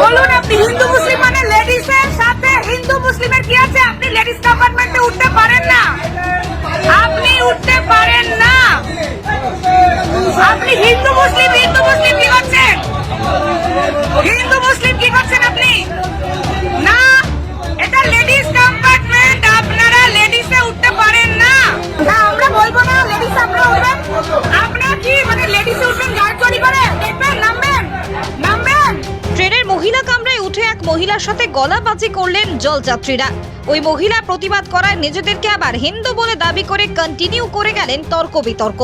বলুন আপনি হিন্দু, মুসলিম মানে লেডিস এর সাথে হিন্দু, মুসলিমের কি আছে? আপনি লেডিস কম্পার্টমেন্টে উঠতে পারেন না। আপনি উঠতে পারেন না। আপনি হিন্দু, মুসলিম হিন্দু, মুসলিম কি করছেন? মহিলার সাথে গলাবাজি করলেন জলযাত্রীরা। ওই মহিলা প্রতিবাদ করায় নিজেদেরকে আবার হিন্দু বলে দাবি করে কন্টিনিউ করে গেলেন তর্ক বিতর্ক।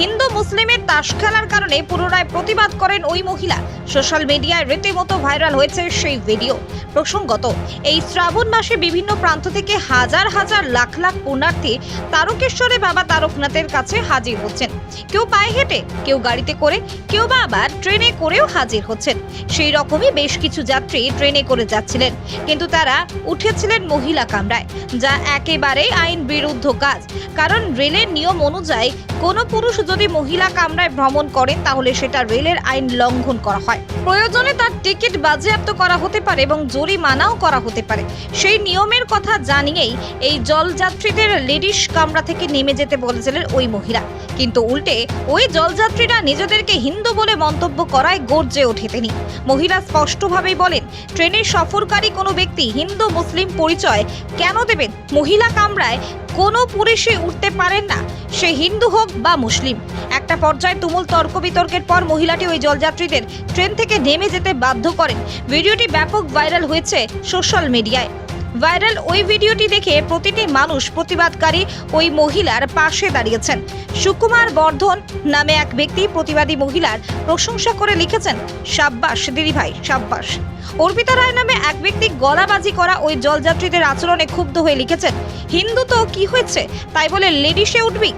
হিন্দু মুসলিমের তাস খেলার কারণে পুনরায় প্রতিবাদ করেন ওই মহিলা। সোশ্যাল মিডিয়ায় রীতিমতো ভাইরাল হয়েছে সেই ভিডিও। প্রসঙ্গত, এই শ্রাবণ মাসে বিভিন্ন প্রান্ত থেকে হাজার হাজার লাখ লাখ পুণ্যার্থী তারকেশ্বরে বাবা তারকনাথের কাছে হাজির হচ্ছেন। কেউ পায়ে হেঁটে, কেউ গাড়িতে করে, কেউ বা আবার ট্রেনে করেও হাজির হচ্ছেন। সেই রকমই বেশ কিছু যাত্রী ট্রেনে করে যাচ্ছিলেন। কিন্তু তারা উঠেছিলেন মহিলা কামরায়, যা একেবারেই আইন বিরুদ্ধ কাজ। কারণ রেলের নিয়ম অনুযায়ী কোনো পুরুষ যদি মহিলা কামরায় ভ্রমণ করেন, তাহলে সেটা রেলের আইন লঙ্ঘন করা হয়। প্রয়োজনে তার টিকিট বাজেয়াপ্ত করা হতে পারে এবং জরিমানাও করা হতে পারে। সেই নিয়মের কথা জানিয়েই এই জলযাত্রীদের লেডিস কামরা থেকে নেমে যেতে বলেছিলেন ওই মহিলা। কিন্তু উল্টে ওই জলযাত্রীরা নিজেদেরকে হিন্দু বলে মন্তব্য করায় গর্জে ওঠে তিনি। মহিলা স্পষ্টভাবেই বলেন, ট্রেনে সফরকারী কোনো ব্যক্তি হিন্দু মুসলিম পরিচয় কেন দেবেন? মহিলা কামরায় কোনো পুরুষই উঠতে পারেন না। সে হিন্দু হোক বা মুসলিম। একটা পর্যায়ে তুমুল তর্ক বিতর্কের পর মহিলাটি ওই জলযাত্রীদের ট্রেন থেকে নেমে যেতে বাধ্য করেন। ভিডিওটি ব্যাপক ভাইরাল হয়েছে সোশ্যাল মিডিয়ায়। ভাইরাল ওই ভিডিওটি দেখে প্রতিটি মানুষ প্রতিবাদকারী ওই মহিলার পাশে দাঁড়িয়েছেন। সুকুমার বর্ধন নামে এক ব্যক্তি প্রতিবাদী মহিলার প্রশংসা করে লিখেছেন, সাব্বাস দিদিভাই সাব্বাস। অর্পিতা রায় নামে এক ব্যক্তি গলাবাজি করা ওই জলযাত্রীদের আচরণে ক্ষুব্ধ হয়ে লিখেছেন, হিন্দু তো কি হয়েছে? তাই বলে লেডিসে উঠবি?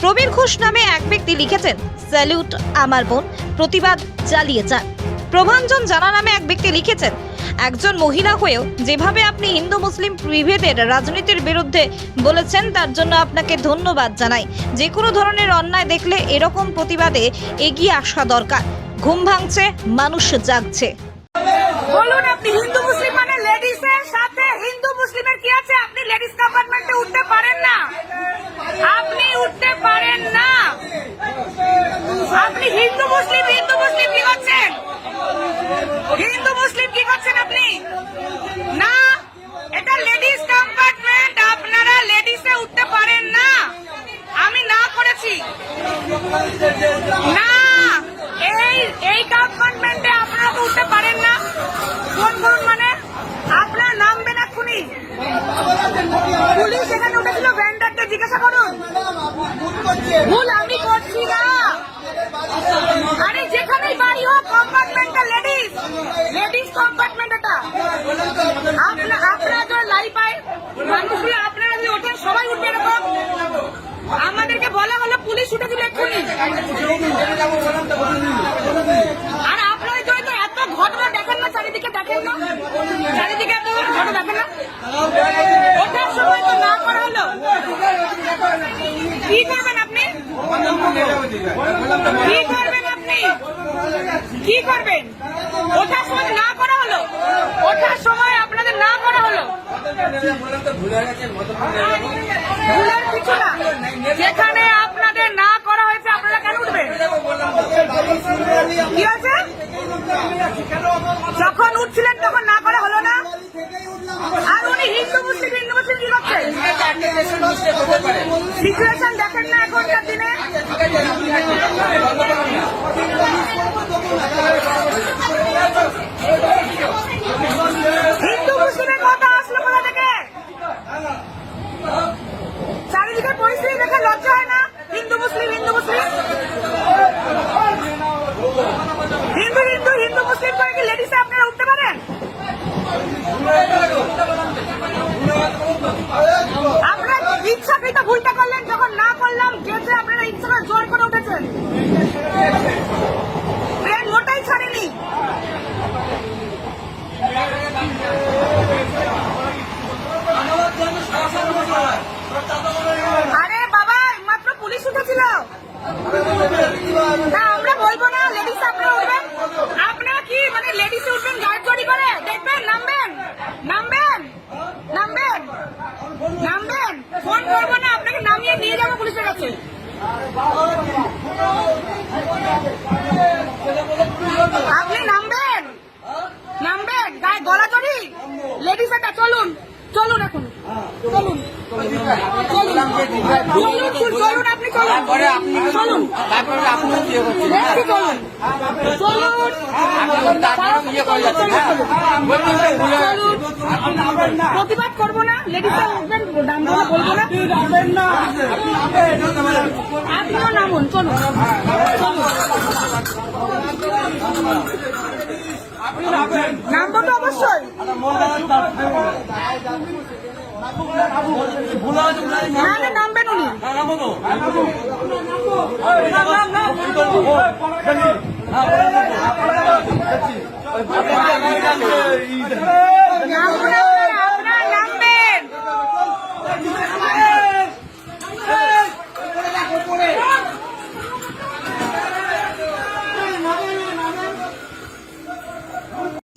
প্রবীর ঘোষ নামে এক ব্যক্তি লিখেছেন স্যালিউট আমার বোন, প্রতিবাদ চালিয়ে যান। প্রভাঞ্জন জানা নামে এক ব্যক্তি লিখেছেন একজন মহিলা হয়েও যেভাবে আপনি হিন্দু মুসলিম বিভেদের, রাজনীতির বিরুদ্ধে বলেছেন, তার জন্য আপনাকে ধন্যবাদ জানাই। যে কোনো ধরনের অন্যায় দেখলে এরকম প্রতিবাদে এগিয়ে আসা দরকার। ঘুম ভাঙছে, মানুষ জাগছে। বলুন, আপনি হিন্দু মুসলিম মানে লেডিস এর সাথে হিন্দু মুসলিমের কি আছে আপনি লেডিস কম্পার্টমেন্টে উঠতে পারেন না আপনি উঠতে পারেন না আপনি হিন্দু মুসলিম হিন্দু মুসলিম কি করছেন হিন্দু মুসলিম কি করছেন আপনি না এটা লেডিস কম্পার্টমেন্ট আপনারা লেডিসে উঠতে পারেন না আমি না করেছি না এই এই কম্পার্টমেন্টে আপনারা তো উঠতে পারেন না ফোন করুন মানে আপনার নামবেন এক্ষুনি পুলিশ এখানে উঠেছিল ভ্যান্ডারকে জিজ্ঞাসা করুন। ভুল আমি করছি না। আরে যেখানেই বাড়ি হোক কম্পার্টমেন্টটা লেডিস লেডিস কম্পার্টমেন্ট এটা। আপনারা তো লাই পায় মানুষগুলো আপনারা যদি ওঠেন, সবাই উঠবে এরকম। আমাদেরকে বলা হলো পুলিশ উঠে দিল এক্ষুনি। আর আপনারা যদি তো এত ঘটনা দেখেন না, চারিদিকে দেখেন না, চারিদিকে এত ঘটনা দেখেন না। ওঠার সময় তো না করা হলো। কি করবেন আপনি? কি করবেন আপনি? কি করবেন? ওঠার সময় না করা হলো? ওঠার সময় আপনাদের না করা হলো? না। যেখানে আপনাদের না করা হয়েছে, আপনারা কেন উঠবেন? কি যখন উঠছিলেন তখন না করা হলো না? আর উনি হিন্দু, মুসলিম, হিন্দু সিচুয়েশন দেখেন না এখনকার দিনে হিন্দু মুসলিমের কথা আসলো কোথা থেকে চারিদিকে পরিস্থিতি দেখে লজ্জা হয় না হিন্দু মুসলিম হিন্দু মুসলিম হিন্দু হিন্দু হিন্দু মুসলিম করে কি লেডিসে আপনারা উঠতে পারেন আপনারা ইচ্ছাকৃত ভুলটা করলেন যখন না করলাম যেতে আপনারা ইচ্ছা করে জোর করে উঠেছেন ট্রেন মোটাই ছাড়েনি আপনি। চলুন প্রতিবাদ করব না লেডিসরা উঠবেন বলব না আপনিও নামুন চলুন নামবো তো অবশ্যই নামবেন উনি নামবেন